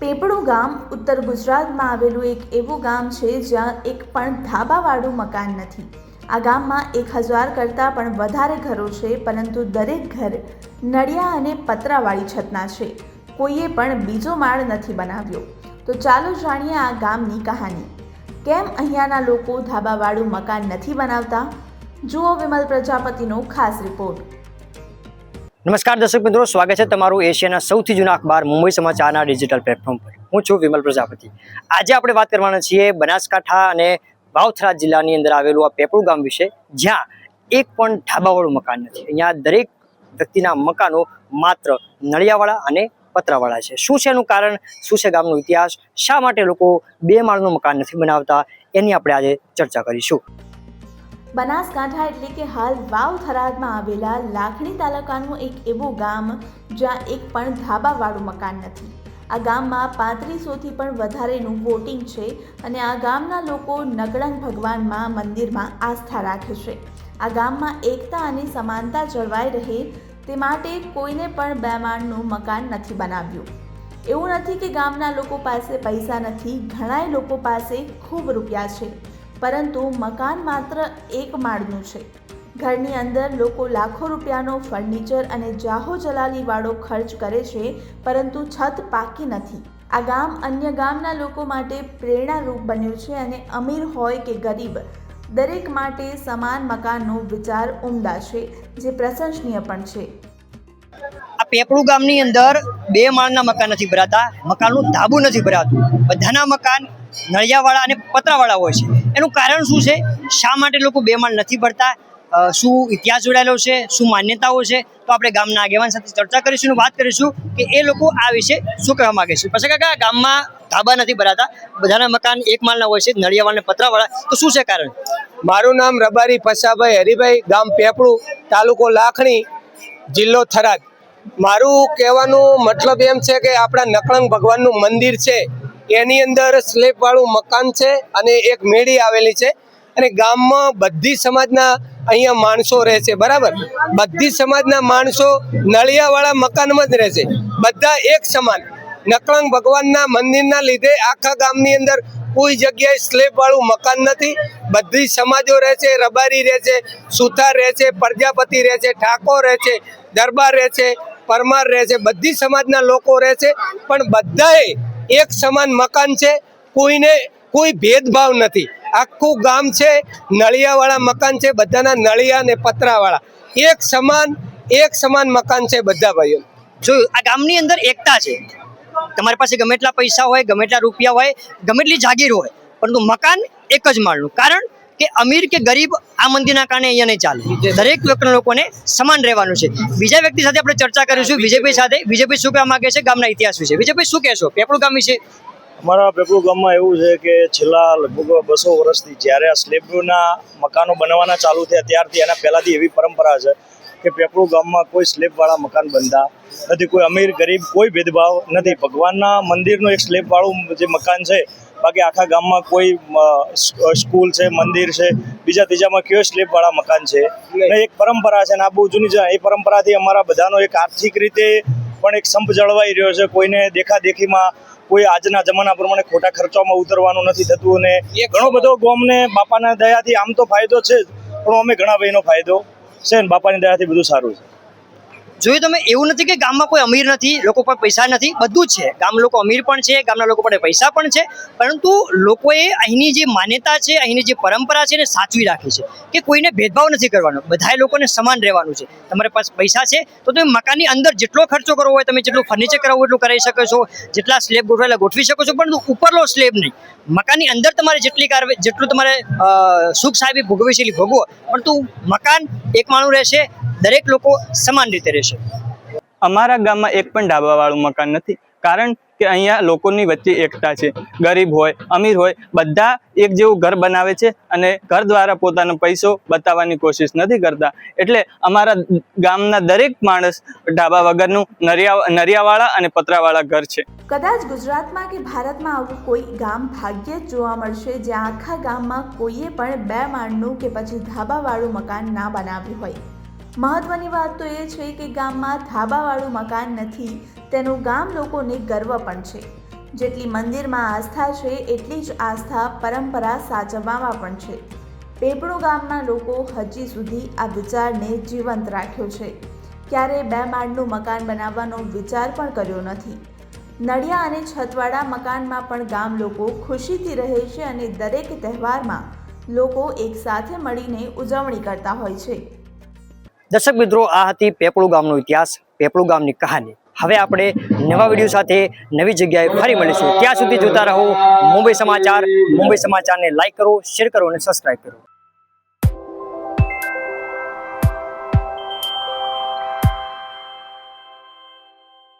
પેપળું ગામ ઉત્તર ગુજરાતમાં આવેલું એક એવું ગામ છે જ્યાં એક પણ ધાબાવાળું મકાન નથી. આ ગામમાં એક હજાર કરતાં પણ વધારે ઘરો છે, પરંતુ દરેક ઘર નળિયા અને પતરાવાળી છતના છે. કોઈએ પણ બીજો માળ નથી બનાવ્યો. તો ચાલો જાણીએ આ ગામની કહાની. કેમ અહીંયાના લોકો ધાબાવાળું મકાન નથી બનાવતા? જુઓ વિમલ પ્રજાપતિનો ખાસ રિપોર્ટ. નમસ્કાર દર્શક મિત્રો, સ્વાગત છે તમારું એશિયાના સૌથી જૂના અખબાર મુંબઈ સમાચારના ડિજિટલ પ્લેટફોર્મ પર. હું છું વિમલ પ્રજાપતિ. આજે આપણે વાત કરવાના છીએ બનાસકાંઠા અને વાવથરા જિલ્લાની અંદર આવેલું આ પેપળું ગામ વિશે, જ્યાં એક પણ ઢાબાવાળું મકાન નથી. અહીંયા દરેક વ્યક્તિના મકાનો માત્ર નળિયાવાળા અને પતરાવાળા છે. શું છે એનું કારણ? શું છે ગામનો ઇતિહાસ? શા માટે લોકો બે માળનું મકાન નથી બનાવતા? એની આપણે આજે ચર્ચા કરીશું. બનાસકાંઠા એટલે કે હાલ વાવ થરાદમાં આવેલા લાખણી તાલુકાનું એક એવું ગામ જ્યાં એક પણ ધાબાવાળું મકાન નથી. આ ગામમાં પાંત્રીસોથી પણ વધારેનું વોટિંગ છે અને આ ગામના લોકો નકળંગ ભગવાનમાં મંદિરમાં આસ્થા રાખે છે. આ ગામમાં એકતા અને સમાનતા જળવાઈ રહે તે માટે કોઈને પણ બે માળનું મકાન નથી બનાવ્યું. એવું નથી કે ગામના લોકો પાસે પૈસા નથી, ઘણાય લોકો પાસે ખૂબ રૂપિયા છે. પરંતુ મકાન માત્ર એક માળનું છે. ઘરની અંદર લોકો લાખો રૂપિયાનો ફર્નિચર અને જાહો જલાલીવાળો ખર્ચ કરે છે, પરંતુ છત પાકી નથી. આ ગામ અન્ય ગામના લોકો માટે પ્રેરણારૂપ બન્યું છે અને અમીર હોય કે ગરીબ, દરેક માટે સમાન મકાનનો વિચાર ઉમદા છે, જે પ્રશંસનીય પણ છે. આ પેપળું ગામની અંદર બે માળના મકાન નથી ભરાતા, મકાનનું ધાબુ નથી ભરાતું. બધાના મકાન નળિયાવાળા અને પતરાવાળા હોય છે. એનું કારણ શું છે? શા માટે લોકો બે માળ નથી ભરતા શું ઇતિહાસ જોડાયેલો છે? શું માન્યતાઓ છે? તો આપણે ગામના આગેવાન સાથે ચર્ચા કરીશું વાત કરીશું કે એ લોકો આ વિશે શું કહેવા માગે છે. પછી કાકા, ગામમાં ધાબા નથી ભરાતા. બધાના મકાન એક માળના હોય છે, નળિયાવાળા પતરાવાળા. તો શું છે કારણ? મારું નામ રબારી પસાભાઈ હરિભાઈ, ગામ પેપળું તાલુકો લાખણી, જિલ્લો થરાદ. મારું કહેવાનું મતલબ એમ છે કે આપણા નકળંગ ભગવાનનું મંદિર છે. એની અંદર સ્લેબવાળું મકાન છે અને એક મેળી આવેલી છે. અને ગામમાં બધી સમાજના અહીંયા માણસો રહે છે, બરાબર? બધી સમાજના માણસો નળિયાવાળા મકાનમાં જ રહે છે. બધા એક સમાન. નકળંગ ભગવાનના મંદિરના લીધે આખા ગામની અંદર કોઈ જગ્યાએ સ્લેબવાળું મકાન નથી. બધી સમાજો રહે છે, રબારી રહે છે, સુથાર રહે છે, પ્રજાપતિ રહે છે, ઠાકોર રહે છે, દરબાર રહે છે, પરમાર રહે છે. બધી સમાજના લોકો રહે છે. પણ બધાએ એક સમાન મકાન છે, કોઈને કોઈ ભેદભાવ નથી. આખું ગામ છે, નળિયાવાળા મકાન છે, બધાના નળિયા અને પતરાવાળા. એક સમાન એક સમાન મકાન છે બધા ભાઈઓ. જોયું આ ગામની અંદર એકતા છે. તમારી પાસે ગમે એટલા પૈસા હોય, ગમે એટલા રૂપિયા હોય, ગમે એટલી જાગીર હોય, પરંતુ મકાન એક જ માળનું. કારણ કે અમીર કે ગરીબ આ મંદિરના કારણે અહીંયા નહીં ચાલે. દરેક વ્યક્તિના લોકોને સમાન રહેવાનું છે. બીજા વ્યક્તિ સાથે આપણે ચર્ચા કરીશું. વિજયભાઈ સાથે. વિજયભાઈ શું કહેવા માંગે છે? ગામના ઇતિહાસ વિશે. વિજયભાઈ શું કહેશો? પેપડું ગામ વિશે? અમારા પેપડું ગામમાં એવું છે કે છેલ્લા લગભગ બસો વર્ષથી જ્યારે આ સ્લેબના મકાનો બનવાના ચાલુ થયા ત્યારથી એના પહેલાંથી એવી પરંપરા છે કે પેપડું ગામમાં કોઈ સ્લેબવાળા મકાન બનતા નથી. કોઈ અમીર ગરીબ કોઈ ભેદભાવ નથી. ભગવાનના મંદિરનું એક સ્લેબવાળું જે મકાન છે બાકી આખા ગામમાં કોઈ સ્કૂલ છે મંદિર છે બીજા ત્રીજામાં કયો સ્લેબવાળા મકાન છે? અને એક પરંપરા છે અને આ બહુ જૂની છે એ પરંપરાથી અમારા બધાનો એક આર્થિક રીતે પણ એક સંપ જળવાઈ રહ્યો છે. કોઈને દેખાદેખીમાં કોઈ આજના જમાના પ્રમાણે ખોટા ખર્ચામાં ઉતરવાનું નથી થતું અને ઘણો બધો ગોમને બાપાના દયાથી આમ તો ફાયદો છે જ પણ અમે ઘણા ભાઈનો ફાયદો છે ને બાપાની દયાથી બધું સારું છે. જોયું તમે એવું નથી કે ગામમાં કોઈ અમીર નથી, લોકો પર પૈસા નથી, બધું જ છે. ગામ લોકો અમીર પણ છે, ગામના લોકો પાસે પૈસા પણ છે, પરંતુ લોકોએ અહીંની જે માન્યતા છે, અહીંની જે પરંપરા છે એને સાચવી રાખી છે કે કોઈને ભેદભાવ નથી કરવાનો. બધા લોકોને સમાન રહેવાનું છે. તમારી પાસે પૈસા છે, તો તમે મકાનની અંદર જેટલો ખર્ચો કરવો હોય, તમે જેટલું ફર્નિચર કરાવવું એટલું કરાવી શકો છો. જેટલા સ્લેબ ગોઠવેલા ગોઠવી શકો છો, પરંતુ ઉપરનો સ્લેબ નહીં. મકાનની અંદર તમારે જેટલી કાર જેટલું તમારે સુખ સાહેબી ભોગવી છે એટલી ભોગવો પરંતુ મકાન એક માણું રહેશે, દરેક લોકો સમાન રીતે રહેશે. અમારા ગામમાં એક પણ ઢાબાવાળું મકાન નથી. કારણ કે અહીંયા લોકોની વચ્ચે એકતા છે. ગરીબ હોય, અમીર હોય, બધા એક જેવું ઘર બનાવે છે અને ઘર દ્વારા પોતાનો પૈસો બતાવવાની કોશિશ નથી કરતા. એટલે અમારા ગામના દરેક માણસ ઢાબા વગરનું નરિયા, નરિયાવાળા અને પતરાવાળા ઘર છે. કદાચ ગુજરાતમાં કે ભારતમાં આવું કોઈ ગામ ભાગ્યે જ જોવા મળશે જ્યાં આખા ગામમાં કોઈએ પણ બે માળનું કે પછી ધાબાવાળું મકાન ના બનાવ્યું હોય. મહત્વની વાત તો એ છે કે ગામમાં ધાબાવાળું મકાન નથી તેનું ગામ લોકોને ગર્વ પણ છે. જેટલી મંદિરમાં આસ્થા છે, એટલી જ આસ્થા પરંપરા સાચવવામાં પણ છે. પેપળો ગામના લોકો હજી સુધી આ વિચારને જીવંત રાખ્યો છે. ક્યારે બે માળનું મકાન બનાવવાનો વિચાર પણ કર્યો નથી. નળિયા અને છતવાળા મકાનમાં પણ ગામ લોકો ખુશીથી રહે છે અને દરેક તહેવારમાં લોકો એકસાથે મળીને ઉજવણી કરતા હોય છે. દર્શક મિત્રો, આ હતી પેપળું ગામનો ઇતિહાસ પેપળું ગામની કહાની. હવે આપણે નવા વીડિયો સાથે નવી જગ્યાએ ફરી મળીશું. ત્યાં સુધી જોતા રહો મુંબઈ સમાચાર. મુંબઈ સમાચારને લાઈક કરો શેર કરો અને સબસ્ક્રાઈબ કરો.